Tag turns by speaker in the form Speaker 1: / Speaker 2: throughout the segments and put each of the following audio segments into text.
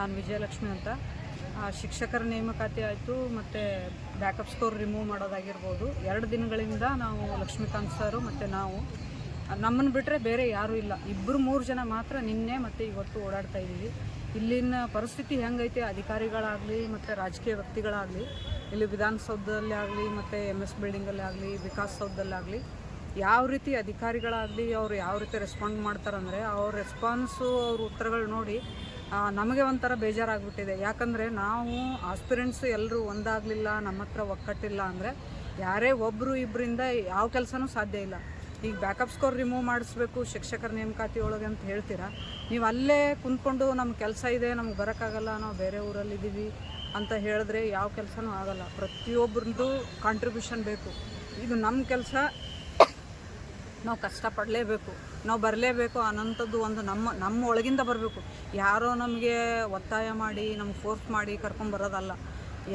Speaker 1: ನಾನು ವಿಜಯಲಕ್ಷ್ಮಿ ಅಂತ. ಶಿಕ್ಷಕರ ನೇಮಕಾತಿ ಆಯಿತು, ಮತ್ತು ಬ್ಯಾಕಪ್ ಸ್ಕೋರ್ ರಿಮೂವ್ ಮಾಡೋದಾಗಿರ್ಬೋದು. ಎರಡು ದಿನಗಳಿಂದ ನಾವು ಲಕ್ಷ್ಮೀಕಾಂತ್ ಸರು ಮತ್ತು ನಾವು. ನಮ್ಮನ್ನು ಬಿಟ್ಟರೆ ಬೇರೆ ಯಾರೂ ಇಲ್ಲ. ಇಬ್ಬರು ಮೂರು ಜನ ಮಾತ್ರ ನಿನ್ನೆ ಮತ್ತು ಇವತ್ತು ಓಡಾಡ್ತಾ ಇದ್ದೀವಿ. ಇಲ್ಲಿನ ಪರಿಸ್ಥಿತಿ ಹೆಂಗೈತೆ? ಅಧಿಕಾರಿಗಳಾಗಲಿ, ಮತ್ತು ರಾಜಕೀಯ ವ್ಯಕ್ತಿಗಳಾಗಲಿ, ಇಲ್ಲಿ ವಿಧಾನಸೌಧದಲ್ಲಿ ಆಗಲಿ, ಮತ್ತು ಎಂ ಎಸ್ ಬಿಲ್ಡಿಂಗಲ್ಲಿ ಆಗಲಿ, ವಿಕಾಸ್ ಸೌಧದಲ್ಲಾಗಲಿ ಯಾವ ರೀತಿ ಅಧಿಕಾರಿಗಳಾಗಲಿ, ಅವರು ಯಾವ ರೀತಿ ರೆಸ್ಪಾಂಡ್ ಮಾಡ್ತಾರಂದರೆ, ಅವ್ರ ರೆಸ್ಪಾನ್ಸು ಅವ್ರ ಉತ್ತರಗಳು ನೋಡಿ ನಮಗೆ ಒಂಥರ ಬೇಜಾರಾಗ್ಬಿಟ್ಟಿದೆ. ಯಾಕಂದರೆ ನಾವು ಆಸ್ಪಿರೆಂಟ್ಸ್ ಎಲ್ಲರೂ ಒಂದಾಗಲಿಲ್ಲ, ನಮ್ಮ ಹತ್ರ ಒಕ್ಕಟ್ಟಿಲ್ಲ ಅಂದರೆ ಯಾರೇ ಒಬ್ಬರು ಇಬ್ಬರಿಂದ ಯಾವ ಕೆಲಸನೂ ಸಾಧ್ಯ ಇಲ್ಲ. ಈಗ ಬ್ಯಾಕಪ್ ಸ್ಕೋರ್ ರಿಮೂವ್ ಮಾಡಿಸ್ಬೇಕು, ಶಿಕ್ಷಕರ ನೇಮಕಾತಿ ಒಳಗೆ ಅಂತ ಹೇಳ್ತೀರಾ? ನೀವು ಅಲ್ಲೇ ಕುಂತ್ಕೊಂಡು ನಮ್ಮ ಕೆಲಸ ಇದೆ, ನಮ್ಗೆ ಬರೋಕ್ಕಾಗಲ್ಲ, ನಾವು ಬೇರೆ ಊರಲ್ಲಿದ್ದೀವಿ ಅಂತ ಹೇಳಿದ್ರೆ ಯಾವ ಕೆಲಸನೂ ಆಗಲ್ಲ. ಪ್ರತಿಯೊಬ್ಬರದ್ದು ಕಾಂಟ್ರಿಬ್ಯೂಷನ್ ಬೇಕು. ಇದು ನಮ್ಮ ಕೆಲಸ ನಾವು ಕಷ್ಟಪಡಲೇಬೇಕು. ನಾವು ಬರಲೇಬೇಕು ಅನ್ನೋಂಥದ್ದು ಒಂದು ನಮ್ಮ ನಮ್ಮ ಒಳಗಿಂದ ಬರಬೇಕು. ಯಾರೋ ನಮಗೆ ಒತ್ತಾಯ ಮಾಡಿ, ನಮ್ಗೆ ಫೋರ್ಸ್ ಮಾಡಿ ಕರ್ಕೊಂಬರೋದಲ್ಲ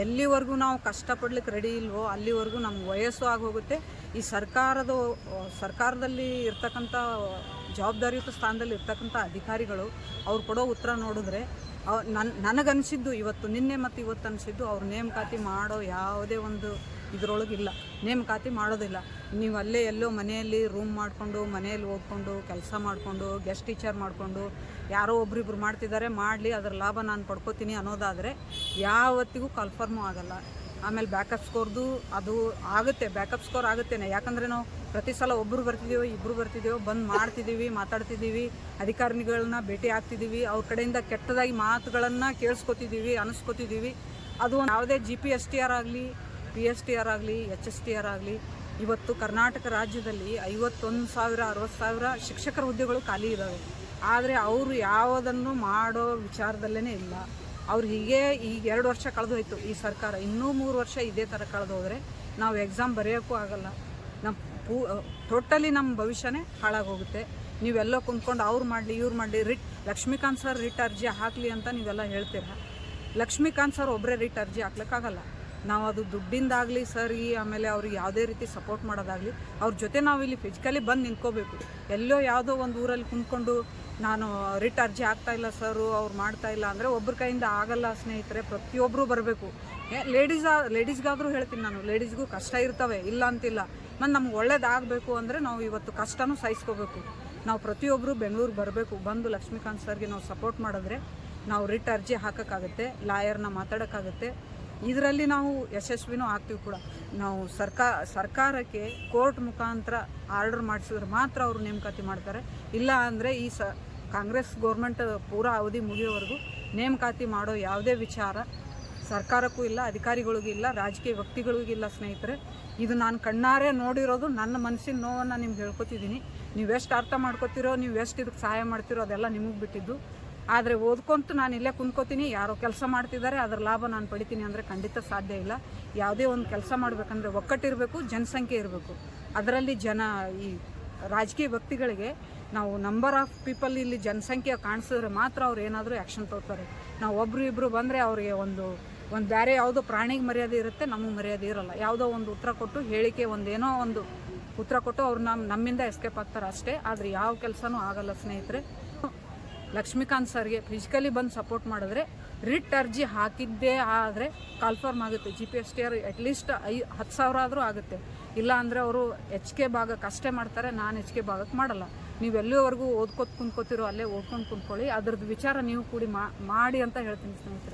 Speaker 1: ಎಲ್ಲಿವರೆಗೂ ನಾವು ಕಷ್ಟಪಡ್ಲಿಕ್ಕೆ ರೆಡಿ ಇಲ್ವೋ, ಅಲ್ಲಿವರೆಗೂ ನಮ್ಗೆ ವಯಸ್ಸು ಆಗೋಗುತ್ತೆ. ಈ ಸರ್ಕಾರದ, ಸರ್ಕಾರದಲ್ಲಿ ಇರ್ತಕ್ಕಂಥ ಜವಾಬ್ದಾರಿಯುತ ಸ್ಥಾನದಲ್ಲಿ ಇರ್ತಕ್ಕಂಥ ಅಧಿಕಾರಿಗಳು ಅವ್ರು ಕೊಡೋ ಉತ್ತರ ನೋಡಿದ್ರೆ ಅವ್ ನನ್ನ ನನಗನ್ಸಿದ್ದು ಇವತ್ತು, ನಿನ್ನೆ ಮತ್ತು ಇವತ್ತು ಅನಿಸಿದ್ದು ಅವ್ರು ನೇಮಕಾತಿ ಮಾಡೋ ಯಾವುದೇ ಒಂದು ಇದರೊಳಗಿಲ್ಲ. ನೇಮಕಾತಿ ಮಾಡೋದಿಲ್ಲ. ನೀವು ಅಲ್ಲೇ ಎಲ್ಲೋ ಮನೆಯಲ್ಲಿ ರೂಮ್ ಮಾಡಿಕೊಂಡು, ಮನೆಯಲ್ಲಿ ಓದ್ಕೊಂಡು, ಕೆಲಸ ಮಾಡಿಕೊಂಡು, ಗೆಸ್ಟ್ ಟೀಚರ್ ಮಾಡಿಕೊಂಡು, ಯಾರೋ ಒಬ್ರಿಬ್ರು ಮಾಡ್ತಿದ್ದಾರೆ, ಮಾಡಲಿ, ಅದರ ಲಾಭ ನಾನು ಪಡ್ಕೋತೀನಿ ಅನ್ನೋದಾದರೆ, ಯಾವತ್ತಿಗೂ ಕನ್ಫರ್ಮು ಆಗಲ್ಲ. ಆಮೇಲೆ ಬ್ಯಾಕಪ್ ಸ್ಕೋರ್ದು ಅದು ಆಗುತ್ತೆ ಬ್ಯಾಕಪ್ ಸ್ಕೋರ್ ಆಗುತ್ತೇನೆ. ಯಾಕಂದರೆ ನಾವು ಪ್ರತಿ ಸಲ ಒಬ್ಬರು ಬರ್ತಿದ್ದೀವೋ ಇಬ್ಬರು ಬರ್ತಿದ್ದೀವೋ ಬಂದು ಮಾಡ್ತಿದ್ದೀವಿ ಮಾತಾಡ್ತಿದ್ದೀವಿ ಅಧಿಕಾರಿಗಳನ್ನ ಭೇಟಿ ಆಗ್ತಿದ್ದೀವಿ ಅವ್ರ ಕಡೆಯಿಂದ ಕೆಟ್ಟದಾಗಿ ಮಾತುಗಳನ್ನು ಕೇಳಿಸ್ಕೊತಿದ್ದೀವಿ ಅನಿಸ್ಕೊತಿದ್ದೀವಿ ಅದು ಯಾವುದೇ G P S T R ಆಗಲಿ ಪಿ ಎಸ್ ಟಿ ಆರ್ ಆಗಲಿ ಎಚ್ ಎಸ್ ಟಿ ಆರ್ ಆಗಲಿ, ಇವತ್ತು ಕರ್ನಾಟಕ ರಾಜ್ಯದಲ್ಲಿ ಐವತ್ತೊಂದು ಸಾವಿರ, ಅರವತ್ತು ಸಾವಿರ ಶಿಕ್ಷಕರ ಹುದ್ದೆಗಳು ಖಾಲಿ ಇದ್ದಾವೆ ಆದರೆ ಅವರು ಯಾವುದನ್ನು ಮಾಡೋ ವಿಚಾರದಲ್ಲೇ ಇಲ್ಲ. ಅವ್ರು ಹೀಗೆ ಈಗ ಎರಡು ವರ್ಷ ಕಳೆದು ಹೋಯ್ತು ಈ ಸರ್ಕಾರ. ಇನ್ನೂ ಮೂರು ವರ್ಷ ಇದೇ ಥರ ಕಳೆದು ಹೋದರೆ ನಾವು ಎಕ್ಸಾಮ್ ಬರೆಯೋಕ್ಕೂ ಆಗಲ್ಲ. ನಮ್ಮ ಪೂ ಟೋಟಲಿ ನಮ್ಮ ಭವಿಷ್ಯನೇ ಹಾಳಾಗೋಗುತ್ತೆ. ನೀವೆಲ್ಲೋ ಕುಂತ್ಕೊಂಡು ಅವ್ರು ಮಾಡಲಿ, ಇವ್ರು ಮಾಡಲಿ, ರಿಟ್ ಲಕ್ಷ್ಮೀಕಾಂತ್ ಸರ್ ರಿಟ್ ಅರ್ಜಿ ಹಾಕಲಿ ಅಂತ ನೀವೆಲ್ಲ ಹೇಳ್ತೀರಾ? ಲಕ್ಷ್ಮೀಕಾಂತ್ ಸರ್ ಒಬ್ಬರೇ ರಿಟ್ ಅರ್ಜಿ ಹಾಕ್ಲಿಕ್ಕಾಗಲ್ಲ ನಾವು ಅದು ದುಡ್ಡಿಂದಾಗಲಿ ಈ ಆಮೇಲೆ ಅವ್ರಿಗೆ ಯಾವುದೇ ರೀತಿ ಸಪೋರ್ಟ್ ಮಾಡೋದಾಗಲಿ, ಅವ್ರ ಜೊತೆ ನಾವು ಇಲ್ಲಿ ಫಿಸಿಕಲಿ ಬಂದು ನಿಂತ್ಕೋಬೇಕು. ಎಲ್ಲೋ ಯಾವುದೋ ಒಂದು ಊರಲ್ಲಿ ಕುಂತ್ಕೊಂಡು ನಾನು ರಿಟ್ ಅರ್ಜಿ ಆಗ್ತಾ ಇಲ್ಲ ಸರು, ಅವ್ರು ಮಾಡ್ತಾ ಇಲ್ಲ ಅಂದರೆ ಒಬ್ಬರ ಕೈಯಿಂದ ಆಗಲ್ಲ ಸ್ನೇಹಿತರೆ ಪ್ರತಿಯೊಬ್ಬರು ಬರಬೇಕು. ಲೇಡೀಸ್ ಲೇಡೀಸ್ಗಾದರೂ ಹೇಳ್ತೀನಿ ನಾನು ಲೇಡೀಸ್ಗೂ ಕಷ್ಟ ಇರ್ತವೆ, ಇಲ್ಲ ಅಂತಿಲ್ಲ. ಮತ್ತು ನಮ್ಗೆ ಒಳ್ಳೇದಾಗಬೇಕು ಅಂದರೆ ನಾವು ಇವತ್ತು ಕಷ್ಟನೂ ಸಹಿಸ್ಕೋಬೇಕು. ನಾವು ಪ್ರತಿಯೊಬ್ಬರು ಬೆಂಗಳೂರಿಗೆ ಬರಬೇಕು. ಬಂದು ಲಕ್ಷ್ಮೀಕಾಂತ್ ಸರ್ಗೆ ನಾವು ಸಪೋರ್ಟ್ ಮಾಡಿದ್ರೆ ನಾವು ರಿಟ್ ಅರ್ಜಿ ಹಾಕೋಕ್ಕಾಗುತ್ತೆ ಲಾಯರ್ನ ಮಾತಾಡೋಕ್ಕಾಗುತ್ತೆ. ಇದರಲ್ಲಿ ನಾವು ಯಶಸ್ವಿನೂ ಆಗ್ತೀವಿ ಕೂಡ. ನಾವು ಸರ್ಕಾರ ಸರ್ಕಾರಕ್ಕೆ ಕೋರ್ಟ್ ಮುಖಾಂತರ ಆರ್ಡರ್ ಮಾಡಿಸಿದ್ರೆ ಮಾತ್ರ ಅವರು ನೇಮಕಾತಿ ಮಾಡ್ತಾರೆ. ಇಲ್ಲ ಅಂದರೆ ಈ ಸ, ಕಾಂಗ್ರೆಸ್ ಗೌರ್ಮೆಂಟ್ ಪೂರಾ ಅವಧಿ ಮುಗಿಯೋವರೆಗೂ ನೇಮಕಾತಿ ಮಾಡೋ ಯಾವುದೇ ವಿಚಾರ ಸರ್ಕಾರಕ್ಕೂ ಇಲ್ಲ, ಅಧಿಕಾರಿಗಳಿಗೂ ಇಲ್ಲ, ರಾಜಕೀಯ ವ್ಯಕ್ತಿಗಳಿಗೂ ಇಲ್ಲ ಸ್ನೇಹಿತರೆ. ಇದು ನಾನು ಕಣ್ಣಾರೆ ನೋಡಿರೋದು, ನನ್ನ ಮನಸ್ಸಿನ ನೋವನ್ನು ನಿಮ್ಗೆ ಹೇಳ್ಕೊತಿದ್ದೀನಿ. ನೀವು ಎಷ್ಟು ಅರ್ಥ ಮಾಡ್ಕೋತಿರೋ ನೀವು ಎಷ್ಟು ಇದಕ್ಕೆ ಸಹಾಯ ಮಾಡ್ತೀರೋ ಅದೆಲ್ಲ ನಿಮಗೆ ಬಿಟ್ಟಿದ್ದು. ಆದರೆ ಓದ್ಕೊಂತು ನಾನು ಇಲ್ಲೇ ಕುಂದ್ಕೋತೀನಿ, ಯಾರೋ ಕೆಲಸ ಮಾಡ್ತಿದ್ದಾರೆ, ಅದರ ಲಾಭ ನಾನು ಪಡಿತೀನಿ ಅಂದರೆ ಖಂಡಿತ ಸಾಧ್ಯ ಇಲ್ಲ. ಯಾವುದೇ ಒಂದು ಕೆಲಸ ಮಾಡಬೇಕಂದ್ರೆ ಒಕ್ಕಟ್ಟಿರಬೇಕು, ಜನಸಂಖ್ಯೆ ಇರಬೇಕು. ಅದರಲ್ಲಿ ಜನ, ಈ ರಾಜಕೀಯ ವ್ಯಕ್ತಿಗಳಿಗೆ ನಾವು ನಂಬರ್ ಆಫ್ ಪೀಪಲ್ ಇಲ್ಲಿ ಜನಸಂಖ್ಯೆ ಕಾಣಿಸಿದ್ರೆ ಮಾತ್ರ ಅವ್ರು ಏನಾದರೂ ಆ್ಯಕ್ಷನ್ ತೋರ್ತಾರೆ ನಾವು ಒಬ್ಬರು ಇಬ್ಬರು ಬಂದರೆ ಅವರಿಗೆ ಒಂದು ಒಂದು ಬೇರೆ ಯಾವುದೋ ಪ್ರಾಣಿಗೆ ಮರ್ಯಾದೆ ಇರುತ್ತೆ, ನಮಗೆ ಮರ್ಯಾದೆ ಇರಲ್ಲ. ಯಾವುದೋ ಒಂದು ಉತ್ತರ ಕೊಟ್ಟು ಹೇಳಿಕೆ ಒಂದೇನೋ ಒಂದು ಉತ್ತರ ಕೊಟ್ಟು ಅವ್ರು ನಮ್ಮ ನಮ್ಮಿಂದ ಎಸ್ಕೇಪ್ ಆಗ್ತಾರೆ ಅಷ್ಟೇ. ಆದರೆ ಯಾವ ಕೆಲಸನೂ ಆಗಲ್ಲ ಸ್ನೇಹಿತರೆ. ಲಕ್ಷ್ಮೀಕಾಂತ್ ಸರ್ಗೆ ಫಿಸಿಕಲಿ ಬಂದು ಸಪೋರ್ಟ್ ಮಾಡಿದ್ರೆ ರಿಟ್ ಅರ್ಜಿ ಹಾಕಿದ್ದೇ ಆದರೆ ಕಾಲ್ಫರ್ಮ್ ಆಗುತ್ತೆ. G P S T R at least I ಹತ್ತು ಸಾವಿರ ಆದರೂ ಆಗುತ್ತೆ. ಇಲ್ಲ ಅಂದರೆ ಅವರು ಎಚ್ ಕೆ ಭಾಗಕ್ಕೆ ಅಷ್ಟೇ ಮಾಡ್ತಾರೆ, ನಾನು ಎಚ್ ಕೆ ಭಾಗಕ್ಕೆ ಮಾಡಲ್ಲ. ನೀವು ಎಲ್ಲಿವರೆಗೂ ಓದ್ಕೋತ ಕುಂತ್ಕೋತಿರೋ ಅಲ್ಲೇ ಓದ್ಕೊಂಡು ಕುಂತ್ಕೊಳ್ಳಿ. ಅದ್ರದ್ದು ವಿಚಾರ ನೀವು ಕೂಡಿ ಮಾಡಿ ಅಂತ ಹೇಳ್ತೀನಿ ಸ್ನೇಹಿತರೆ.